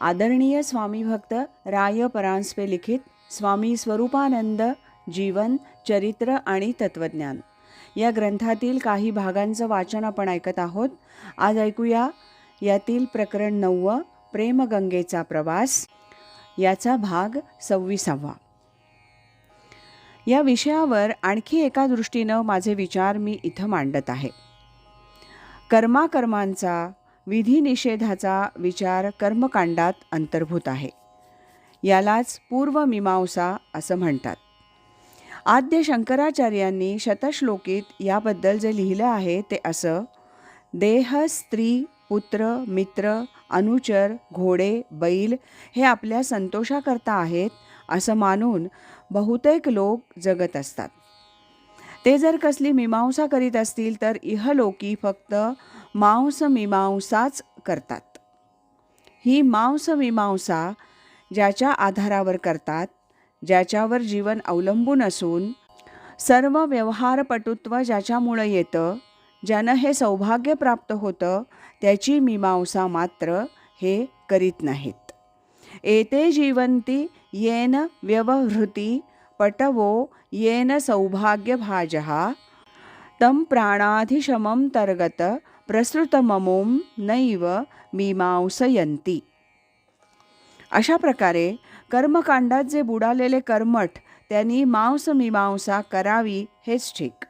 आदरणीय स्वामी भक्त राय परांजपे लिखित स्वामी स्वरूपानंद जीवन चरित्र आणि तत्वज्ञान. या ग्रंथातील काही भागांचं वाचन आपण ऐकत आहोत. आज ऐकूया यातील प्रकरण नववं प्रेमगंगेचा प्रवास. याचा भाग सव्वीसावा. या विषयावर आणखी एका दृष्टीनं माझे विचार मी इथं मांडत आहे. कर्माकर्मांचा विधिनिषेधाचा विचार कर्मकांडात अंतर्भूत आहे. यालाच पूर्वमीमांसा असं म्हणतात. आद्य शंकराचार्यांनी शतश्लोकीत याबद्दल जे लिहिलं आहे ते असं देह स्त्री पुत्र मित्र अनुचर घोडे बैल हे आपल्या संतोषाकरता आहेत असं मानून बहुतेक लोक जगत असतात. ते जर कसली मीमांसा करीत असतील तर इहलोकी फक्त मांस मीमांसाच करतात. ही मांस मीमांसा ज्याच्या आधारावर करतात ज्याच्यावर जीवन अवलंबून असून सर्व व्यवहारपटुत्व ज्याच्यामुळं येतं ज्यानं हे सौभाग्य प्राप्त होतं त्याची मीमांसा मात्र हे करीत नाहीत. एते जीवंती येन व्यवहृती पटवो येन सौभाग्यभाजः। तं प्राणाधिशमं तर्गत प्रसृतममुं नैव मीमांसयंती अशा प्रकारे कर्मकांडात जे बुडालेले कर्मठ त्यांनी मांसमीमांसा करावी हेच ठीक.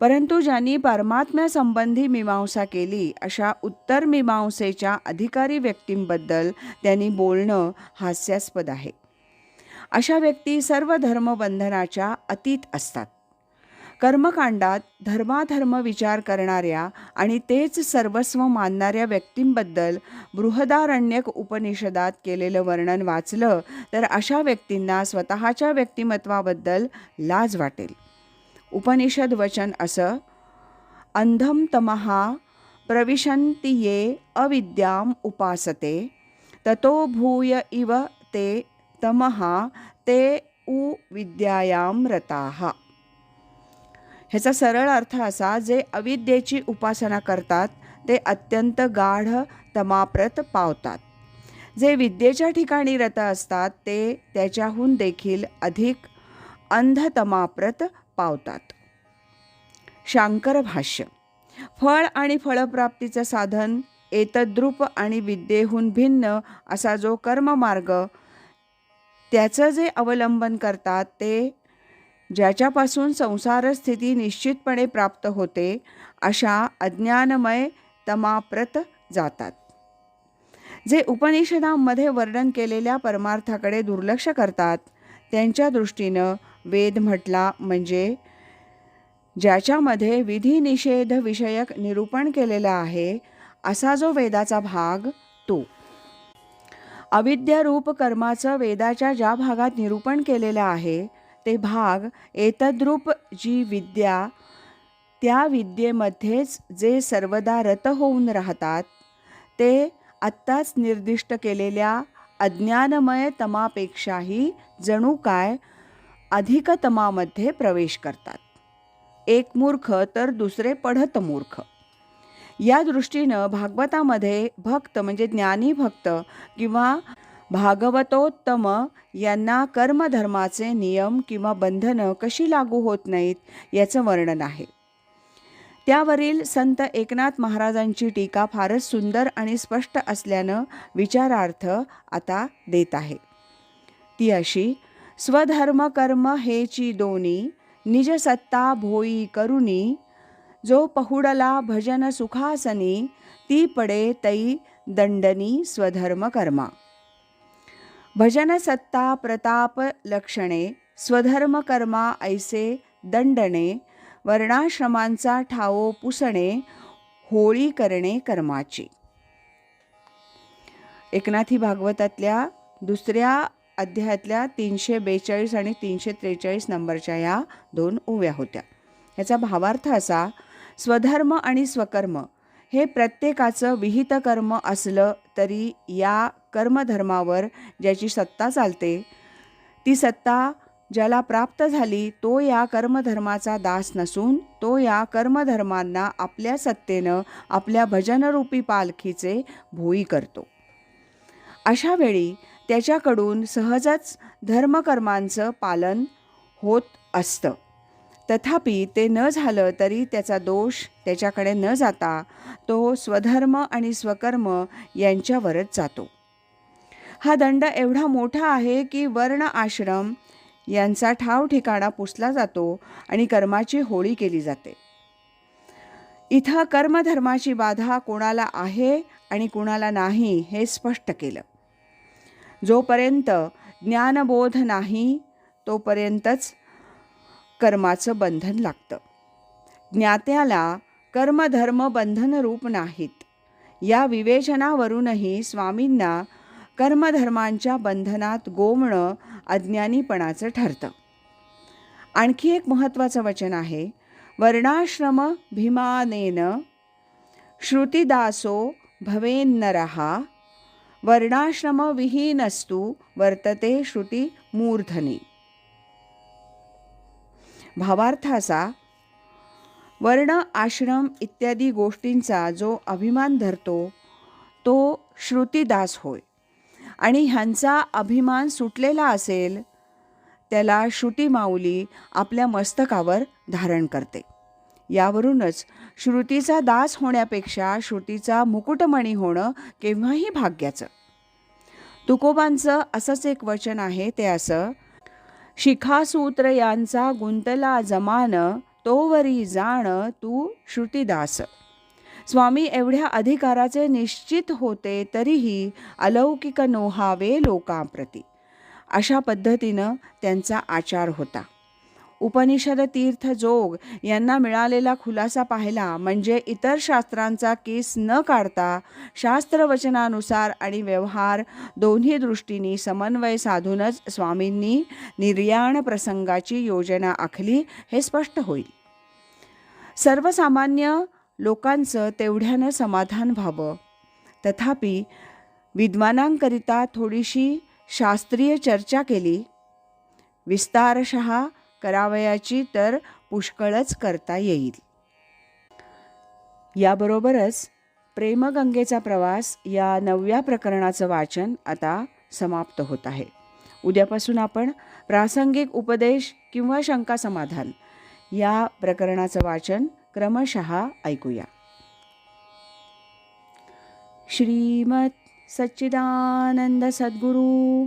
परंतु ज्यांनी परमात्म्यासंबंधी मीमांसा केली अशा उत्तर मीमांसेच्या अधिकारी व्यक्तींबद्दल त्यांनी बोलणं हास्यास्पद आहे. अशा व्यक्ती सर्व धर्मबंधनाच्या अतीत असतात. कर्मकांडात धर्माधर्म विचार करणाऱ्या आणि तेच सर्वस्व मानणाऱ्या व्यक्तींबद्दल बृहदारण्यक उपनिषदात केलेलं वर्णन वाचलं तर अशा व्यक्तींना स्वतःच्या व्यक्तिमत्वाबद्दल लाज वाटेल. उपनिषद वचन असं अंधम तमहा प्रविशंती ये अविद्याम उपासते ततो भूय इव ते तमहा ते उ विद्यायाम रताः. ह्याचा सरळ अर्थ असा जे अविद्येची उपासना करतात ते अत्यंत गाढ तमाप्रत पावतात. जे विद्येच्या ठिकाणी रत असतात ते त्याच्याहून देखील अधिक अंधतमाप्रत पावतात. शांकर भाष्य फळ आणि फळप्राप्तीचं साधन एतद्रूप आणि विद्येहून भिन्न असा जो कर्ममार्ग त्याचं जे अवलंबन करतात ते ज्याच्यापासून संसार स्थिती निश्चितपणे प्राप्त होते अशा अज्ञानमय तमाप्रत जातात. जे उपनिषदांमध्ये वर्णन केलेल्या परमार्थाकडे दुर्लक्ष करतात त्यांच्या दृष्टीनं वेद म्हटला म्हणजे ज्याच्यामध्ये विधिनिषेध विषयक निरूपण केलेलं आहे असा जो वेदाचा भाग तो. अविद्यारूप कर्माचं वेदाच्या ज्या भागात निरूपण केलेलं आहे ते भाग एतद्रूप जी विद्या त्या विद्येमध्येच जे सर्वदा रत होऊन राहतात ते आत्ताच निर्दिष्ट केलेल्या अज्ञानमय तमापेक्षाही जणू काय अधिकतमामध्ये प्रवेश करतात. एक मूर्ख तर दुसरे पढत मूर्ख. या दृष्टीनं भागवतामध्ये भक्त म्हणजे ज्ञानी भक्त किंवा भागवतोत्तम यांना कर्मधर्माचे नियम किंवा बंधनं कशी लागू होत नाहीत याचं वर्णन आहे. त्यावरील संत एकनाथ महाराजांची टीका फारच सुंदर आणि स्पष्ट असल्यानं विचारार्थ आता देत आहे. ती अशी स्वधर्म कर्म हेची दोन्ही निजसत्ता भोई करुणी जो पहुडला भजन सुखासनी ती पडे तई दंडनी स्वधर्म कर्मा. भजन सत्ता प्रताप लक्षणे स्वधर्म कर्मा ऐसे दंडणे वर्णाश्रमांचा ठावो पुसणे होळी करणे कर्माची. एकनाथी भागवतातल्या दुसऱ्या अध्यायातल्या तीनशे बेचाळीस आणि तीनशे त्रेचाळीस नंबरच्या या दोन ओव्या होत्या. याचा भावार्थ असा स्वधर्म आणि स्वकर्म. हे प्रत्येकाचं विहित कर्म असलं तरी या कर्मधर्मावर ज्याची सत्ता चालते ती सत्ता ज्याला प्राप्त झाली तो या कर्मधर्माचा दास नसून तो या कर्मधर्मांना आपल्या सत्तेनं आपल्या भजनरूपी पालखीचे भोई करतो. अशा वेळी त्याच्याकडून सहजच धर्मकर्मांचं पालन होत असतं. तथापि ते न झालं तरी त्याचा दोष त्याच्याकडे न जाता तो स्वधर्म आणि स्वकर्म यांच्यावरच जातो. हा दंड एवढा मोठा आहे की वर्ण आश्रम यांचा ठाव ठिकाणा पुसला जातो आणि कर्माची होळी केली जाते. इथं कर्मधर्माची बाधा कोणाला आहे आणि कोणाला नाही हे स्पष्ट केलं. जोपर्यंत ज्ञानबोध नाही तोपर्यंतच कर्माचं बंधन लागतं. ज्ञात्याला कर्मधर्म बंधनरूप नाहीत. या विवेचनावरूनही स्वामींना कर्मधर्मांच्या बंधनात गोमणं अज्ञानीपणाचं ठरतं. आणखी एक महत्त्वाचं वचन आहे वर्णाश्रम भीमानेन श्रुतिदासो भवेन्नरहा वर्णाश्रमविहीनस्तु वर्तते श्रुती मूर्धनी भावार्थ असा वर्ण आश्रम इत्यादी गोष्टींचा जो अभिमान धरतो तो श्रुतीदास होय. आणि ह्यांचा अभिमान सुटलेला असेल त्याला श्रुती माऊली आपल्या मस्तकावर धारण करते. यावरूनच श्रुतीचा दास होण्यापेक्षा श्रुतीचा मुकुटमणी होणं केव्हाही भाग्याचं. तुकोबांचं असंच एक वचन आहे ते असं शिखासूत्र यांचा गुंतला जमान तोवरी जाण तू श्रुतिदास. स्वामी एवढ्या अधिकाराचे निश्चित होते तरीही अलौकिक नोहावे लोकांप्रती. अशा पद्धतीनं त्यांचा आचार होता. उपनिषद तीर्थ जोग यांना मिळालेला खुलासा पाहिला. म्हणजे इतर शास्त्रांचा केस न काढता शास्त्रवचनानुसार आणि व्यवहार दोन्ही दृष्टीने समन्वय साधूनच स्वामींनी निर्याण प्रसंगाची योजना आखली हे स्पष्ट होईल. सर्वसामान्य लोकांचं तेवढ्यानं समाधान व्हावं. तथापि विद्वानांकरिता थोडीशी शास्त्रीय चर्चा केली. विस्तारशः करावयाची तर पुष्कळच करता येईल. याबरोबरच प्रेमगंगेचा प्रवास या नवव्या प्रकरणाचं वाचन आता समाप्त होत आहे. उद्यापासून आपण प्रासंगिक उपदेश किंवा शंका समाधान या प्रकरणाचं वाचन क्रमशः ऐकूया. श्रीमत सच्चिदानंद सद्गुरू